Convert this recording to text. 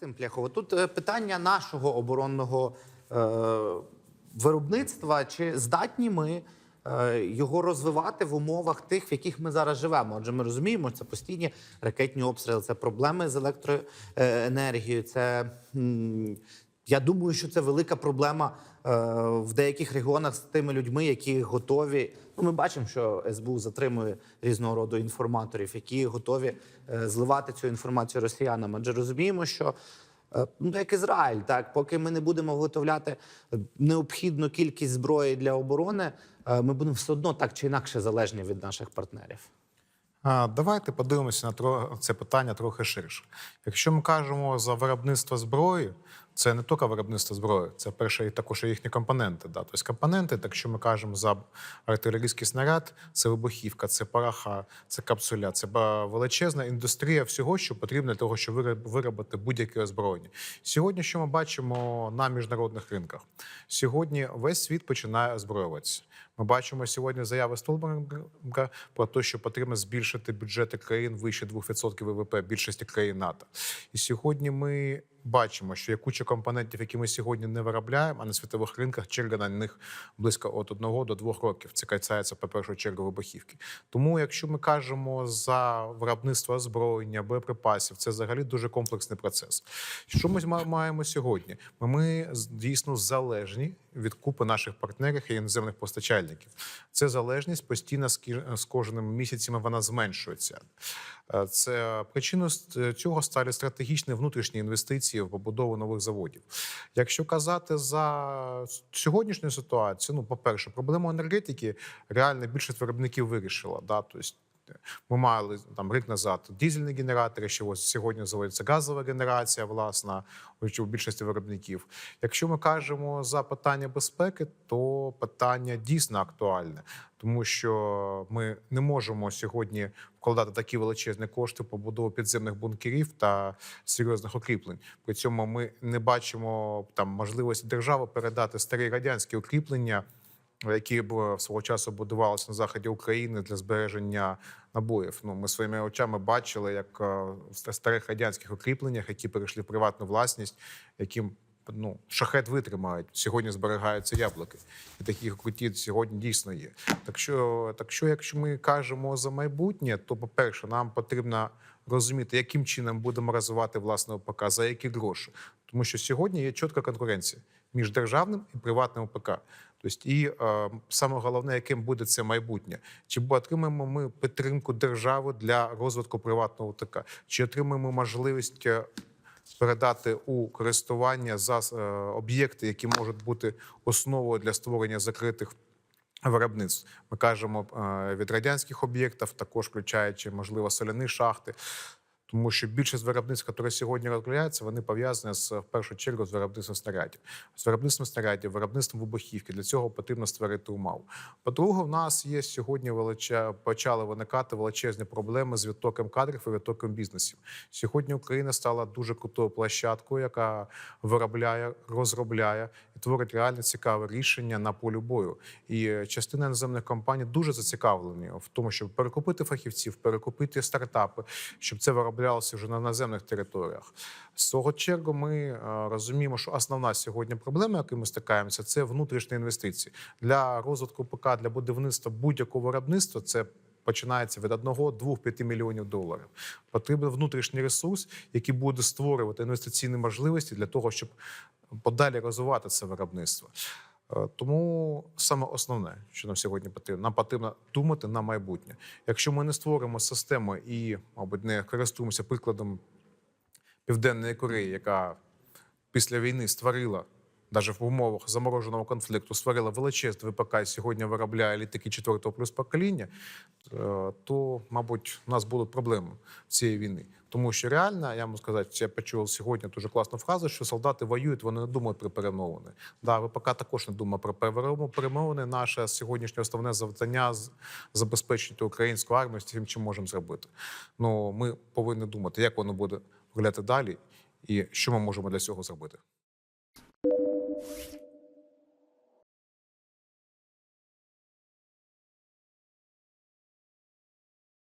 Максим Пляхово, тут е, питання нашого оборонного е, виробництва. Чи здатні ми е, його розвивати в умовах тих, в яких ми зараз живемо? Отже, ми розуміємо, це постійні ракетні обстріли, це проблеми з електроенергією. Це я думаю, що це велика проблема е, в деяких регіонах з тими людьми, які готові. Ну, ми бачимо, що СБУ затримує різного роду інформаторів, які готові е, зливати цю інформацію росіянам. Адже розуміємо, що е, ну як Ізраїль, так поки ми не будемо виготовляти необхідну кількість зброї для оборони, е, ми будемо все одно так чи інакше залежні від наших партнерів. Давайте подивимося на це питання трохи ширше. Якщо ми кажемо за виробництво зброї, це не тільки виробництво зброї, це перше і також і їхні компоненти. Да. Тобто компоненти, так що ми кажемо за артилерійський снаряд, це вибухівка, це пороха, це капсуля, це величезна індустрія всього, що потрібно для того, щоб виробити будь-яке озброєння. Сьогодні, що ми бачимо на міжнародних ринках? Сьогодні весь світ починає озброюватися. Ми бачимо сьогодні заяви Столберга про те, що потрібно збільшити бюджети країн вище 2% ВВП більшості країн НАТО. І сьогодні ми бачимо, що є куча компонентів, які ми сьогодні не виробляємо, а на світових ринках черга на них близько від одного до двох років. Це касається по першу чергу вибухівки. Тому, якщо ми кажемо за виробництво озброєння, боєприпасів, це взагалі дуже комплексний процес. Що ми ма- маємо сьогодні? Ми, дійсно залежні від купи наших партнерів і іноземних постачальників. Це залежність постійно з кожним місяцем вона зменшується. Е, Це причиною з- цього стали стратегічні внутрішні інвестиції в побудову нових заводів. Якщо казати за сьогоднішню ситуацію, ну, по-перше, проблему енергетики реально більшість виробників вирішила. Да? Тобто, ми мали там рік назад дізельні генератори, що ось сьогодні заводиться газова генерація, власна у більшості виробників. Якщо ми кажемо за питання безпеки, то питання дійсно актуальне, тому що ми не можемо сьогодні вкладати такі величезні кошти побудову підземних бункерів та серйозних укріплень. При цьому ми не бачимо там можливості держави передати старі радянські укріплення які б свого часу будувалися на заході України для збереження набоїв. Ну ми своїми очами бачили, як е, в старих радянських укріпленнях, які перейшли в приватну власність, яким ну шахет витримають. Сьогодні зберігаються яблуки, і такі круті сьогодні дійсно є. Так що, так що, якщо ми кажемо за майбутнє, то по перше, нам потрібно розуміти, яким чином будемо розвивати власне ОПК, за які гроші. Тому що сьогодні є чітка конкуренція між державним і приватним ОПК. Тобто, і е, саме головне, яким буде це майбутнє, чи отримаємо ми підтримку держави для розвитку приватного ОТК, чи отримаємо можливість е, передати у користування за е, об'єкти, які можуть бути основою для створення закритих виробництв. Ми кажемо е, від радянських об'єктів, також включаючи можливо соляні шахти. Тому що більшість виробництв, які сьогодні розробляються, вони пов'язані з в першу чергу з виробництвом снарядів, з виробництвом снарядів, виробництвом вибухівки. Для цього потрібно створити умов. По-друге, в нас є сьогодні величе... почали виникати величезні проблеми з відтоком кадрів і відтоком бізнесів. Сьогодні Україна стала дуже крутою площадкою, яка виробляє, розробляє і творить реально цікаве рішення на полі бою. І частина іноземних компаній дуже зацікавлені в тому, щоб перекупити фахівців, перекупити стартапи, щоб це вироблялося вже на наземних територіях. З свого чергу ми е, розуміємо, що основна сьогодні проблема, яку ми стикаємося, це внутрішні інвестиції для розвитку ПК, для будівництва будь-якого виробництва. Це Починається від 1-2-5 мільйонів доларів. Потрібен внутрішній ресурс, який буде створювати інвестиційні можливості для того, щоб подалі розвивати це виробництво. Е, Тому саме основне, що нам сьогодні потрібно, нам потрібно думати на майбутнє. Якщо ми не створимо систему і, мабуть, не користуємося прикладом Південної Кореї, яка після війни створила. Навіть в умовах замороженого конфлікту створила величезний ВПК і сьогодні виробляє літаки 4 плюс покоління, е, то, мабуть, у нас будуть проблеми цієї війни. Тому що реально, я можу сказати, я почув сьогодні дуже класну фразу, що солдати воюють, вони не думають про перемовини. Да, ВПК також не думає про перемовини. Наше сьогоднішнє основне завдання забезпечити українську армію з тим, чим можемо зробити. Ну ми повинні думати, як воно буде виглядати далі, і що ми можемо для цього зробити.